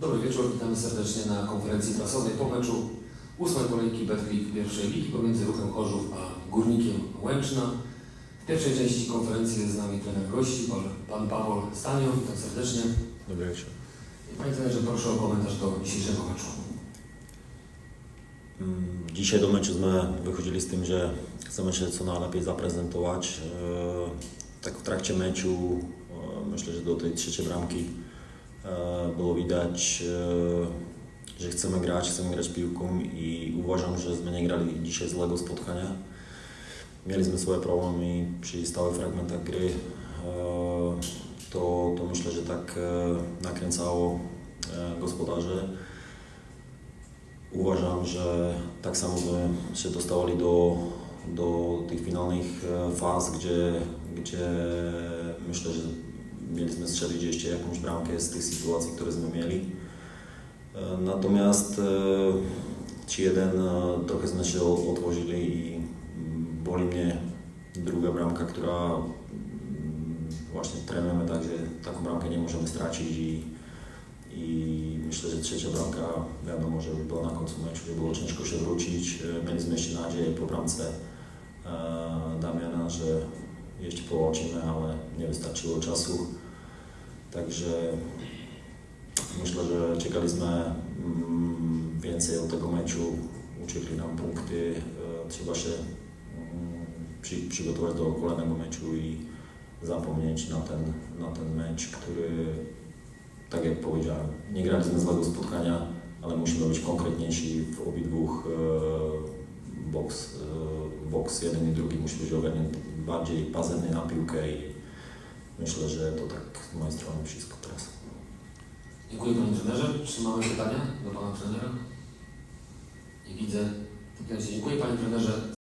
Dobry wieczór, witamy serdecznie na konferencji prasowej po meczu ósmej kolejki Betclic pierwszej ligi pomiędzy Ruchem Chorzów a Górnikiem Łęczna. W pierwszej części konferencji jest z nami trener gości, pan- Paweł Stanio, witam serdecznie. Dobry wieczór. Panie trenerze, proszę o komentarz do dzisiejszego meczu. Mm, Dzisiaj do meczu sme wychodzili z tym, że chcemy się co najlepiej zaprezentować. E, Tak w trakcie meczu e, myślę, że do tej trzeciej bramki było widać, e, że chcemy grać, chcemy grać piłką i uważam, że sme nie grali dzisiaj złego spotkania. Mieliśmy swoje problemy przy stałych fragmentach gry. E, To, to myślę, że tak e, nakręcało e, gospodarzy. Uważam, że tak samo by się dostawali do, do tych finalnych e, faz, gdzie, gdzie myślę, że mieliśmy strzelić jeszcze jakąś bramkę z tych sytuacji, które mieli. E, Natomiast e, ci jeden e, trochę sme się otworzyli i mm, boli mnie druga bramka, która mm, właśnie trenujemy tak, że taką bramkę nie możemy stracić i i myślę, że trzecia bramka, wiadomo, że by była na końcu meczu, że było ciężko się wrócić. Mieliśmy jeszcze nadzieję po bramce Damiana, że jeszcze połączymy, ale nie wystarczyło czasu. Także myślę, że czekaliśmy mm, więcej od tego meczu, uciekli nam punkty. E, Trzeba się mm, przy, przygotować do kolejnego meczu i zapomnieć na ten, na ten mecz, który tak jak powiedziałem, nie graliśmy złego spotkania, ale musimy być konkretniejsi w obydwu e, boks, e, boks jeden i drugi musi być ogarnięty bardziej pazerny na piłkę i myślę, że to tak z mojej strony wszystko teraz. Dziękuję Panie trenerze. Czy mamy pytania do Pana trenera? Nie widzę. Dziękuję Panie trenerze